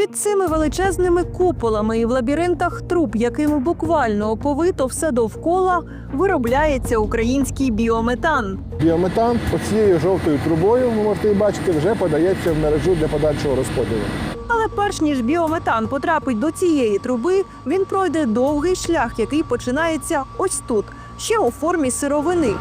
Під цими величезними куполами і в лабіринтах труб, якими буквально оповито все довкола, виробляється український біометан. Біометан оцією жовтою трубою, ви можете її бачити, вже подається в мережу для подальшого розподілу. Але перш ніж біометан потрапить до цієї труби, він пройде довгий шлях, який починається ось тут, ще у формі сировини.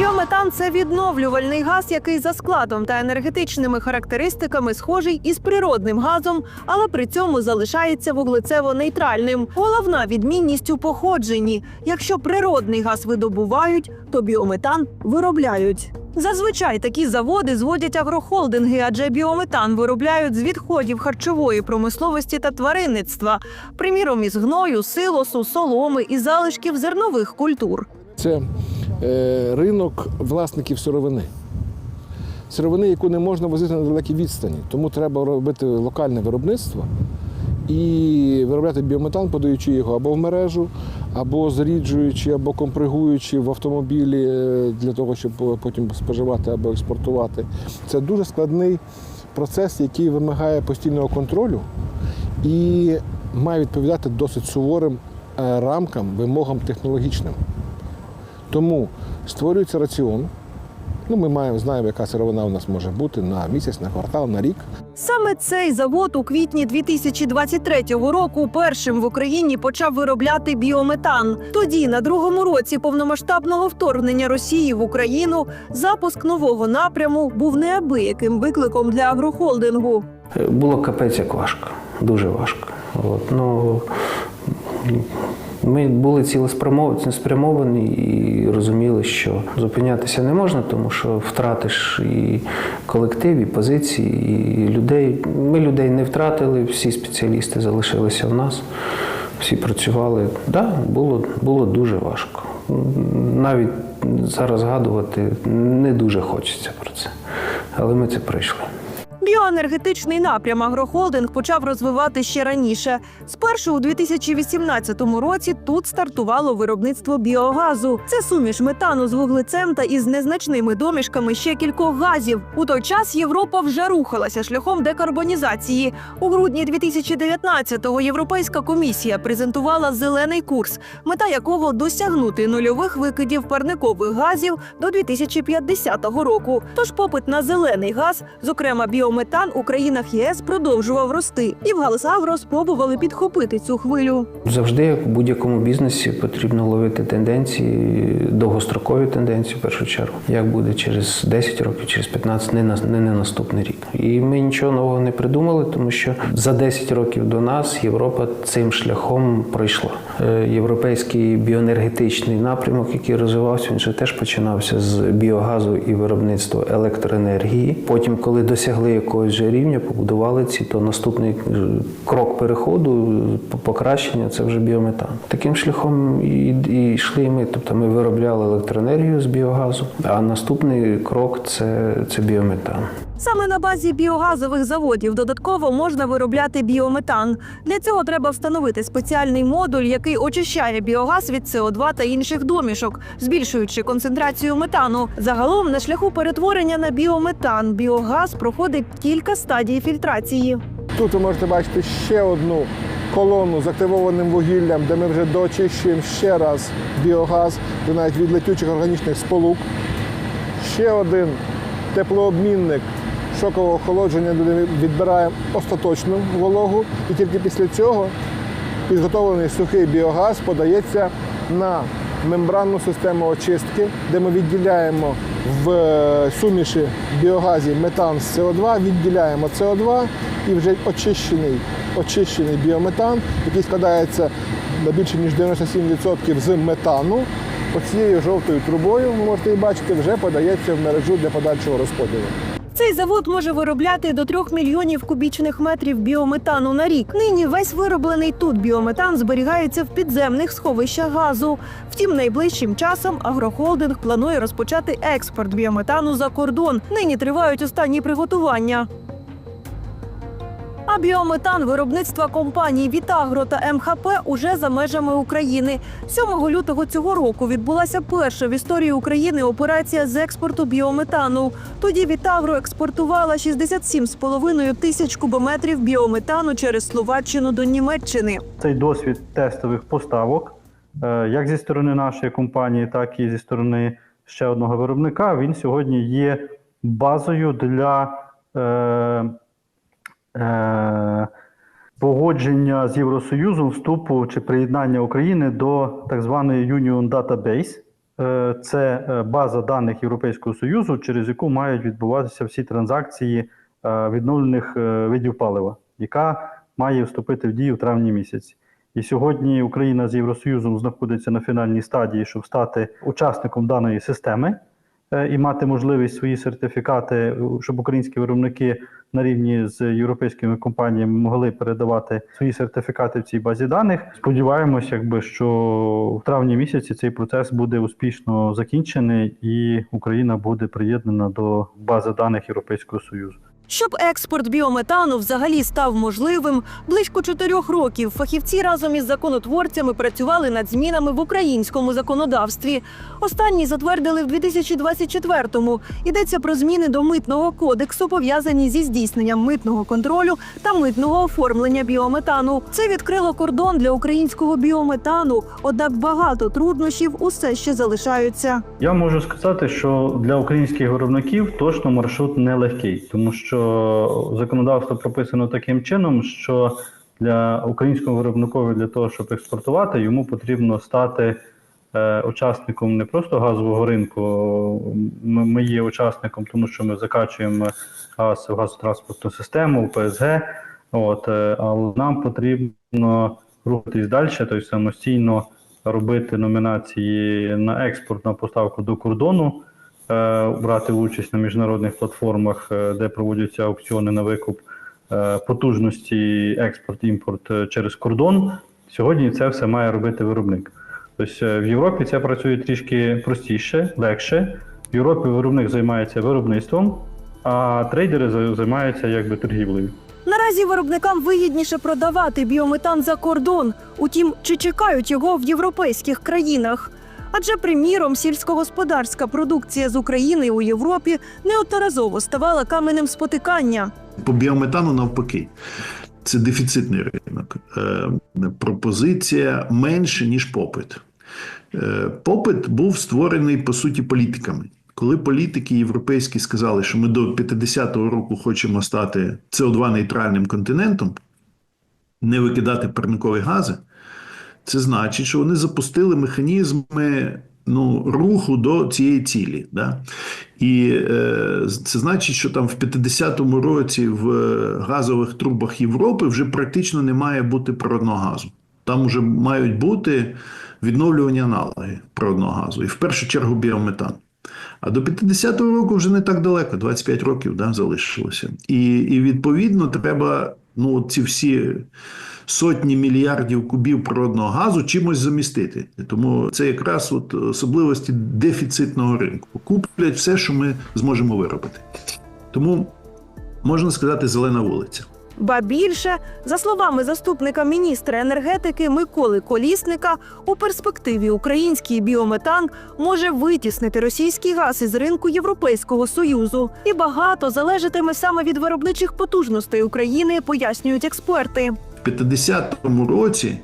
Біометан це відновлювальний газ, який за складом та енергетичними характеристиками схожий із природним газом, але при цьому залишається вуглецево-нейтральним. Головна відмінність у походженні. Якщо природний газ видобувають, то біометан виробляють. Зазвичай такі заводи зводять агрохолдинги, адже біометан виробляють з відходів харчової промисловості та тваринництва, приміром із гною, силосу, соломи і залишків зернових культур. Це ринок власників сировини. Сировини, яку не можна возити на далекі відстані. Тому треба робити локальне виробництво і виробляти біометан, подаючи його або в мережу, або зріджуючи, або компригуючи в автомобілі е, для того, щоб потім споживати або експортувати. Це дуже складний процес, який вимагає постійного контролю і має відповідати досить суворим е, рамкам, вимогам технологічним. Тому створюється раціон. Ну, ми маємо знаємо, яка сировина у нас може бути на місяць, на квартал, на рік. Саме цей завод у квітні 2023 року першим в Україні почав виробляти біометан. Тоді, на другому році повномасштабного вторгнення Росії в Україну, запуск нового напряму був неабияким викликом для агрохолдингу. Було капець як важко, дуже важко. От, ну, ми були цілеспрямовані і розуміли, що зупинятися не можна, тому що втратиш і колектив, і позиції, і людей. Ми людей не втратили, всі спеціалісти залишилися в нас, всі працювали. Так, да, було, було дуже важко. Навіть зараз згадувати не дуже хочеться про це. Але ми це пройшли. Біоенергетичний напрям агрохолдинг почав розвивати ще раніше. Спершу у 2018 році тут стартувало виробництво біогазу. Це суміш метану з вуглецем та із незначними домішками ще кількох газів. У той час Європа вже рухалася шляхом декарбонізації. У грудні 2019-го Європейська комісія презентувала зелений курс, мета якого досягнути нульових викидів парникових газів до 2050 року. Тож попит на зелений газ, зокрема біометан, у країнах ЄС продовжував рости, і в Галсагро спробували підхопити цю хвилю. Завжди, як в будь-якому бізнесі, потрібно ловити тенденції, довгострокові тенденції в першу чергу. Як буде через 10 років, через 15, не на не на наступний рік. І ми нічого нового не придумали, тому що за 10 років до нас Європа цим шляхом пройшла. Е, Європейський біоенергетичний напрямок, який розвивався, він же теж починався з біогазу і виробництва електроенергії. Потім, коли досягли якогось же рівня, побудували ці, то наступний е, крок переходу, покращення це вже біометан. Таким шляхом і, і йшли і ми. Тобто ми виробляли електроенергію з біогазу, а наступний крок це, це біометан. Саме на базі біогазових заводів додатково можна виробляти біометан. Для цього треба встановити спеціальний модуль, який очищає біогаз від СО2 та інших домішок, збільшуючи концентрацію метану. Загалом на шляху перетворення на біометан біогаз проходить кілька стадій фільтрації. Тут ви можете бачити ще одну колону з активованим вугіллям, де ми вже дочищуємо ще раз біогаз, де навіть від летючих органічних сполук. Ще один теплообмінник шокового охолодження, де ми відбираємо остаточну вологу. І тільки після цього підготовлений сухий біогаз подається на мембранну систему очистки, де ми відділяємо в е, суміші біогазі метан з СО2, відділяємо СО2 і вже очищений, очищений біометан, який складається на більше ніж 97% з метану. Оцією жовтою трубою, ви можете її бачити, вже подається в мережу для подальшого розподілу. Цей завод може виробляти до 3 мільйонів кубічних метрів біометану на рік. Нині весь вироблений тут біометан зберігається в підземних сховищах газу. Втім, найближчим часом агрохолдинг планує розпочати експорт біометану за кордон. Нині тривають останні приготування. А біометан виробництва компаній Вітагро та МХП уже за межами України. 7 лютого цього року відбулася перша в історії України операція з експорту біометану. Тоді Вітагро експортувала 67,5 тисяч кубометрів біометану через Словаччину до Німеччини. цей досвід тестових поставок, е, як зі сторони нашої компанії, так і зі сторони ще одного виробника, він сьогодні є базою для е, погодження з Євросоюзом вступу чи приєднання України до так званої Union Database. Е, Це е, база даних Європейського Союзу, через яку мають відбуватися всі транзакції е, відновлених видів палива, яка має вступити в дію в травні місяці. І сьогодні Україна з Євросоюзом знаходиться на фінальній стадії, щоб стати учасником даної системи і мати можливість свої сертифікати, е, щоб українські виробники на рівні з європейськими компаніями могли передавати свої сертифікати в цій базі даних. Сподіваємось, якби що в травні місяці цей процес буде успішно закінчений, і Україна буде приєднана до бази даних Європейського Союзу. Щоб експорт біометану взагалі став можливим, близько чотирьох років фахівці разом із законотворцями працювали над змінами в українському законодавстві. Останні затвердили в 2024-му. Йдеться про зміни до митного кодексу, пов'язані зі здійсненням митного контролю та митного оформлення біометану. Це відкрило кордон для українського біометану. Однак багато труднощів усе ще залишаються. Я можу сказати, що для українських виробників точно маршрут нелегкий, тому що законодавство прописано таким чином, що для українського виробникові для того, щоб експортувати, йому потрібно стати е, учасником не просто газового ринку. Ми, ми є учасником, тому що ми закачуємо газ в газотранспортну систему, в ПСГ. От, е, але нам потрібно рухатись далі, тобто самостійно робити номінації на експорт, на поставку до кордону, брати участь на міжнародних платформах, е, де проводяться аукціони на викуп е, потужності експорт, імпорт е, через кордон. Сьогодні це все має робити виробник. Тобто е, в Європі це працює трішки простіше, легше. В Європі виробник займається виробництвом, а трейдери займаються якби торгівлею. Наразі виробникам вигідніше продавати біометан за кордон. Утім, чи чекають його в європейських країнах? Адже, приміром, сільськогосподарська продукція з України у Європі неодноразово ставала каменем спотикання. По біометану навпаки. Це дефіцитний ринок. Е, пропозиція менше, ніж попит. Е, попит був створений по суті політиками. Коли політики європейські сказали, що ми до 50-го року хочемо стати СО2 нейтральним континентом, не викидати парникові гази, це значить, що вони запустили механізми ну, руху до цієї цілі. Да? І е, це значить, що там в 50-му році в газових трубах Європи вже практично не має бути природного газу. Там вже мають бути відновлювані аналоги природного газу, і в першу чергу біометан. А до 50-го року вже не так далеко, 25 років да, залишилося. І, і відповідно треба ну, ці всі сотні мільярдів кубів природного газу чимось замістити. Тому це якраз от особливості дефіцитного ринку. Куплять все, що ми зможемо виробити. Тому можна сказати, зелена вулиця. Ба більше, за словами заступника міністра енергетики Миколи Колісника, у перспективі український біометан може витіснити російський газ із ринку Європейського союзу, і багато залежатиме саме від виробничих потужностей України, пояснюють експерти. В 50-му році,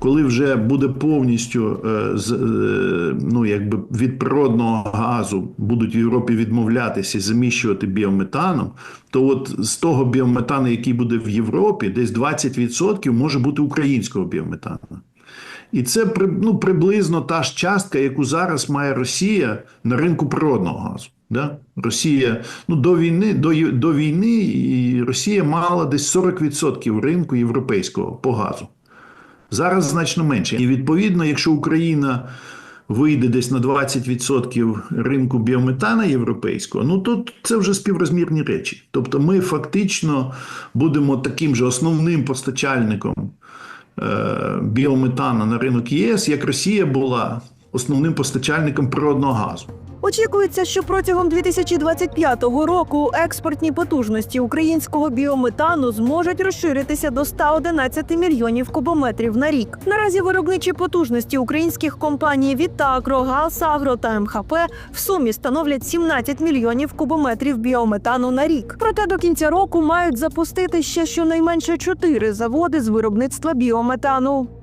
коли вже буде повністю е, е, ну, якби від природного газу будуть в Європі відмовлятися і заміщувати біометаном, то от з того біометану, який буде в Європі, десь 20% може бути українського біометану. І це ну, приблизно та ж частка, яку зараз має Росія на ринку природного газу. Да? Росія ну, до війни до, до війни і Росія мала десь 40% ринку європейського по газу. Зараз значно менше. І відповідно, якщо Україна вийде десь на 20% ринку біометана європейського, ну то це вже співрозмірні речі. Тобто ми фактично будемо таким же основним постачальником е, біометану на ринок ЄС, як Росія була основним постачальником природного газу. Очікується, що протягом 2025 року експортні потужності українського біометану зможуть розширитися до 111 мільйонів кубометрів на рік. Наразі виробничі потужності українських компаній Вітакро, Галсагро та МХП в сумі становлять 17 мільйонів кубометрів біометану на рік. Проте до кінця року мають запустити ще щонайменше чотири заводи з виробництва біометану.